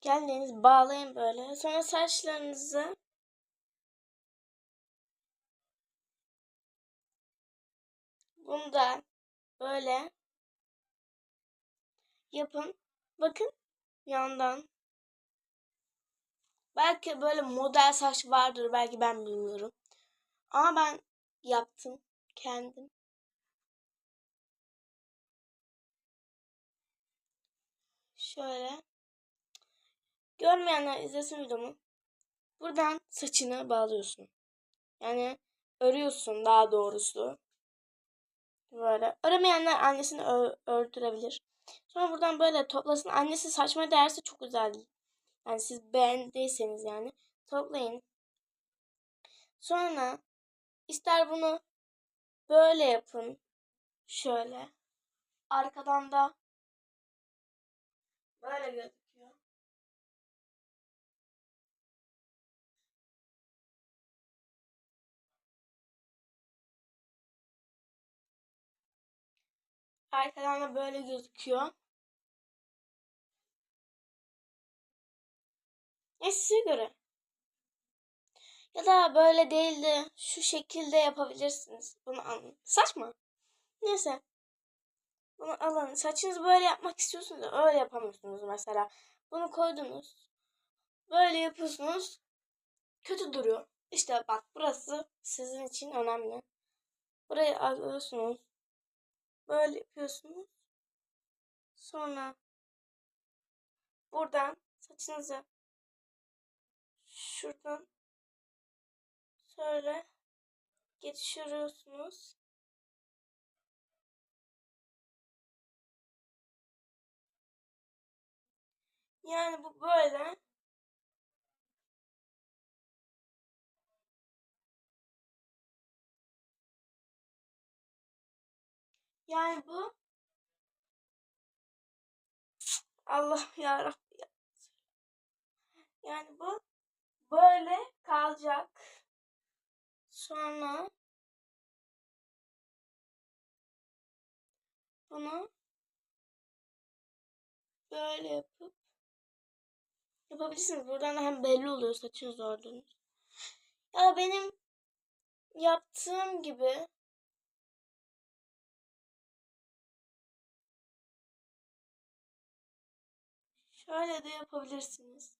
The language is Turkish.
Geldiniz bağlayın böyle. Sonra saçlarınızı bunu da böyle yapın. Bakın yandan. Belki böyle model saç vardır. Belki ben bilmiyorum. Ama ben yaptım kendim. Şöyle. Görmeyenler izlesin videomu. Buradan saçını bağlıyorsun. Yani örüyorsun daha doğrusu. Böyle. Öremeyenler annesini ö- ördürebilir. Sonra buradan böyle toplasın. Annesi saçma derse çok güzel. Yani siz beğendiyseniz yani. Toplayın. Sonra ister bunu böyle yapın. Şöyle. Arkadan da böyle gözüküyor. Arkadan da böyle gözüküyor. E size göre. Ya da böyle değil de şu şekilde yapabilirsiniz. Bunu alın. Saçma. Neyse. Bunu alın. Saçınızı böyle yapmak istiyorsunuz öyle yapamıyorsunuz mesela. Bunu koydunuz. Böyle yapıyorsunuz. Kötü duruyor. İşte bak burası sizin için önemli. Burayı alıyorsunuz. Böyle yapıyorsunuz. Sonra buradan saçınızı şuradan şöyle geçiriyorsunuz. Yani bu böyle. Yani bu Allah ya Rabbi ya. Yani bu böyle kalacak. Sonra bunu böyle yapıp yapabilirsiniz. Buradan da hem belli oluyor saçınız ördüğünüz. Ya benim yaptığım gibi şöyle de yapabilirsiniz.